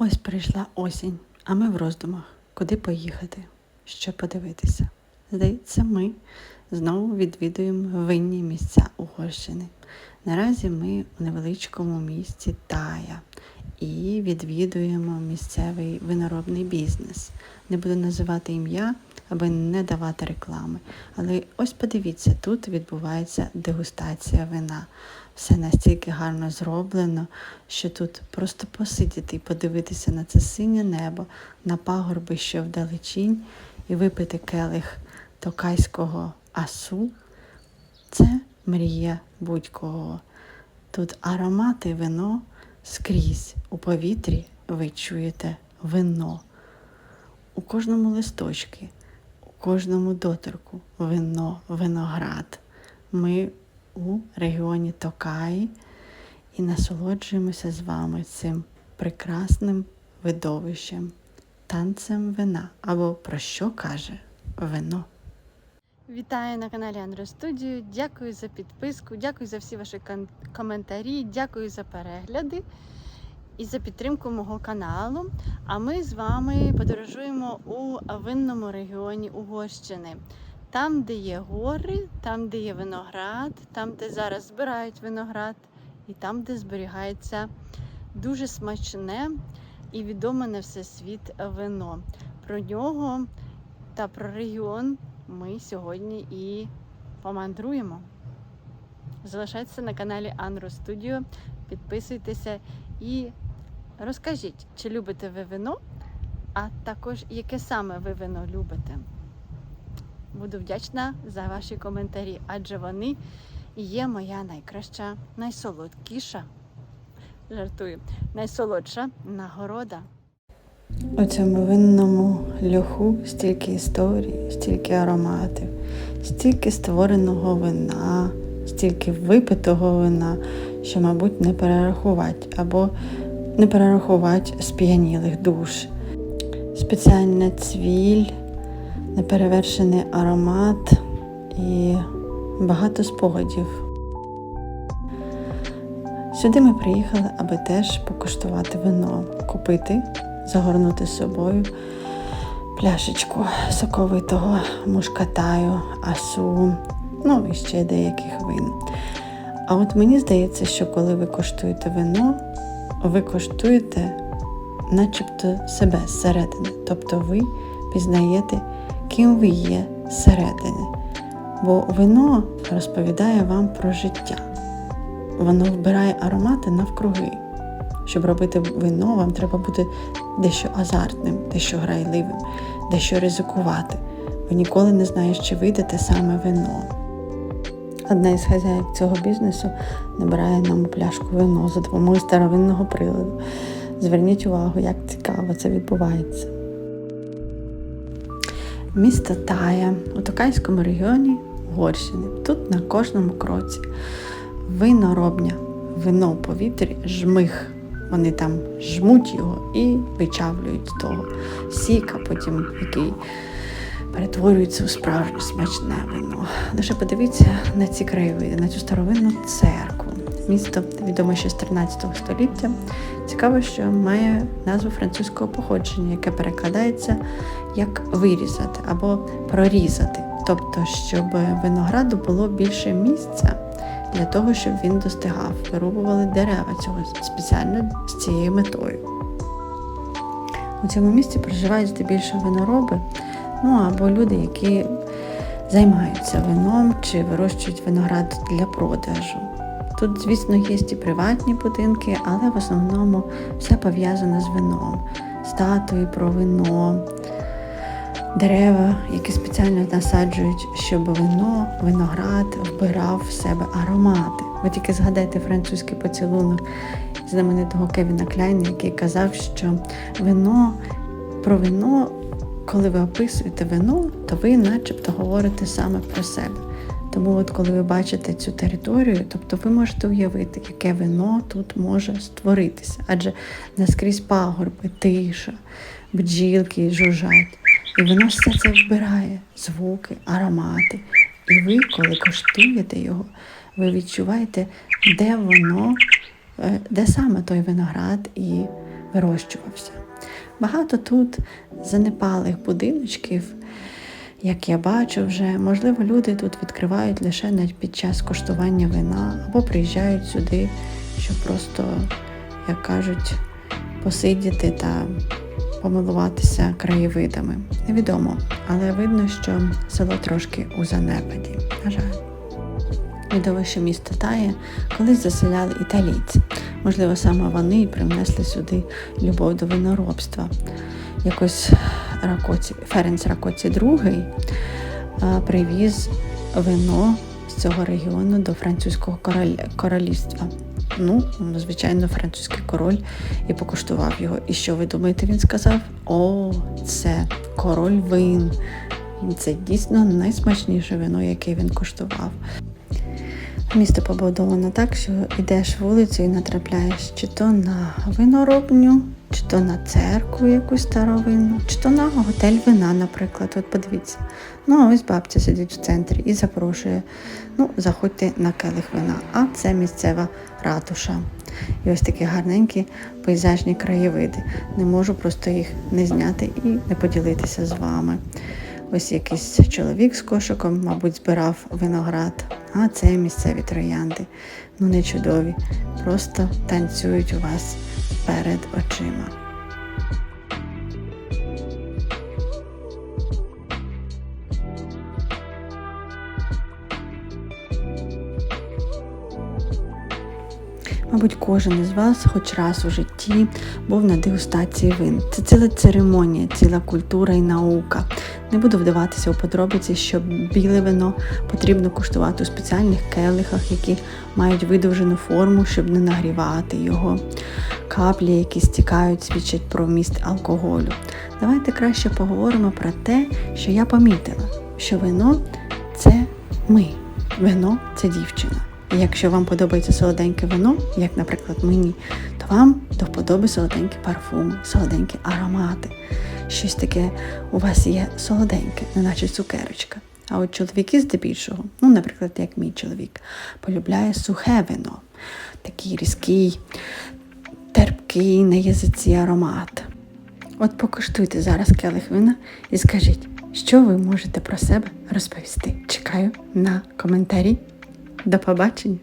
Ось прийшла осінь, а ми в роздумах, куди поїхати, що подивитися. Здається, ми знову відвідуємо винні місця Угорщини. Наразі ми у невеличкому місті Тая і відвідуємо місцевий виноробний бізнес. Не буду називати ім'я, аби не давати реклами. Але ось подивіться, тут відбувається дегустація вина. Все настільки гарно зроблено, що тут просто посидіти і подивитися на це синє небо, на пагорби, що вдалечінь, і випити келих токайського асу. Це мрія будь-кого. Тут аромати вино скрізь у повітрі ви чуєте вино. У кожному листочці, у кожному доторку вино, виноград. Ми у регіоні Токаї і насолоджуємося з вами цим прекрасним видовищем, танцем вина або про що каже вино. Вітаю на каналі Андро Студію. Дякую за підписку, дякую за всі ваші коментарі, дякую за перегляди і за підтримку мого каналу. А ми з вами подорожуємо у винному регіоні Угорщини. Там, де є гори, там, де є виноград, там, де зараз збирають виноград, і там, де зберігається дуже смачне і відоме на всесвіт вино. Про нього та про регіон ми сьогодні і помандруємо. Залишайтеся на каналі Анро Студіо, підписуйтеся і розкажіть, чи любите ви вино, а також яке саме ви вино любите. Буду вдячна за ваші коментарі, адже вони є моя найкраща, найсолодкіша. Жартую, найсолодша нагорода. У цьому винному льоху стільки історій, стільки ароматів, стільки створеного вина, стільки випитого вина, що, мабуть, не перерахувати або не перерахувати сп'янілих душ. Спеціальна цвіль, неперевершений аромат і багато спогадів. Сюди ми приїхали, аби теж покуштувати вино, купити, загорнути з собою пляшечку соковитого мушкатаю, асу, ну і ще деяких вин. А от мені здається, що коли ви коштуєте вино, ви коштуєте начебто себе зсередини. Тобто ви пізнаєте, ким ви є зсередини. Бо вино розповідає вам про життя. Воно вбирає аромати навкруги. Щоб робити вино, вам треба бути дещо азартним, дещо грайливим, дещо ризикувати. Бо ніколи не знаєш, чи вийде те саме вино. Одна із хазяїв цього бізнесу набирає нам пляшку вино за допомогою старовинного приладу. Зверніть увагу, як цікаво це відбувається. Місто Тая у Токайському регіоні Угорщини. Тут на кожному кроці виноробня, вино в повітрі, жмих. Вони там жмуть його і вичавлюють того сік, а потім який перетворюється у справжнє смачне вино. Лише подивіться на ці краєвиди, на цю старовинну церкву. Місто відоме ще з 13 століття. Цікаво, що має назву французького походження, яке перекладається як вирізати або прорізати. Тобто, щоб винограду було більше місця для того, щоб він достигав. Вирубували дерева цього спеціально з цією метою. У цьому місці проживають здебільшого винороби, ну або люди, які займаються вином чи вирощують виноград для продажу. Тут, звісно, є і приватні будинки, але в основному все пов'язане з вином. Статуї про вино, дерева, які спеціально насаджують, щоб вино, виноград вбирав в себе аромати. Ви тільки згадайте французький поцілунок знаменитого Кевіна Кляйна, який казав, що вино про вино, коли ви описуєте вино, то ви начебто говорите саме про себе. Тому, от коли ви бачите цю територію, тобто ви можете уявити, яке вино тут може створитися, адже наскрізь пагорби, тиша, бджілки жужжать. І воно все це вбирає звуки, аромати. І ви, коли коштуєте його, ви відчуваєте, де воно, е, де саме той виноград і вирощувався. Багато тут занепалих будиночків, як я бачу вже, можливо, люди тут відкривають лише навіть під час коштування вина або приїжджають сюди, щоб просто, як кажуть, посидіти та помилуватися краєвидами. Невідомо, але видно, що село трошки у занепаді. На жаль. Видовище місто Тає колись заселяли італійці. Можливо, саме вони і привнесли сюди любов до виноробства. Якось Ракоці, Ференц Ракоці II привіз вино з цього регіону до французького королівства. Ну, звичайно, французький король і покуштував його. І що ви думаєте, він сказав? О, це король вин. Це дійсно найсмачніше вино, яке він коштував. Місто побудовано так, що йдеш вулицю і натрапляєш чи то на виноробню, чи то на церкву якусь старовинну, чи то на готель вина, наприклад. От подивіться. Ну, а ось бабця сидить в центрі і запрошує. Ну, заходьте на келих вина. А це місцева ратуша. І ось такі гарненькі пейзажні краєвиди. Не можу просто їх не зняти і не поділитися з вами. Ось якийсь чоловік з кошиком, мабуть, збирав виноград, а це місцеві троянди. Ну не чудові, просто танцюють у вас перед очима. Мабуть, кожен із вас хоч раз у житті був на дегустації вин. Це ціла церемонія, ціла культура і наука. Не буду вдаватися у подробиці, що біле вино потрібно куштувати у спеціальних келихах, які мають видовжену форму, щоб не нагрівати його. Каплі, які стікають, свідчать про вміст алкоголю. Давайте краще поговоримо про те, що я помітила, що вино це ми, вино це дівчина. Якщо вам подобається солоденьке вино, як, наприклад, мені, то вам до вподоби солоденькі парфуми, солоденькі аромати. Щось таке у вас є солоденьке, неначе цукерочка. А от чоловіки здебільшого, ну, наприклад, як мій чоловік, полюбляє сухе вино, такий різкий, терпкий на язиці аромат. От покуштуйте зараз келих вина і скажіть, що ви можете про себе розповісти. Чекаю на коментарі. До побачення!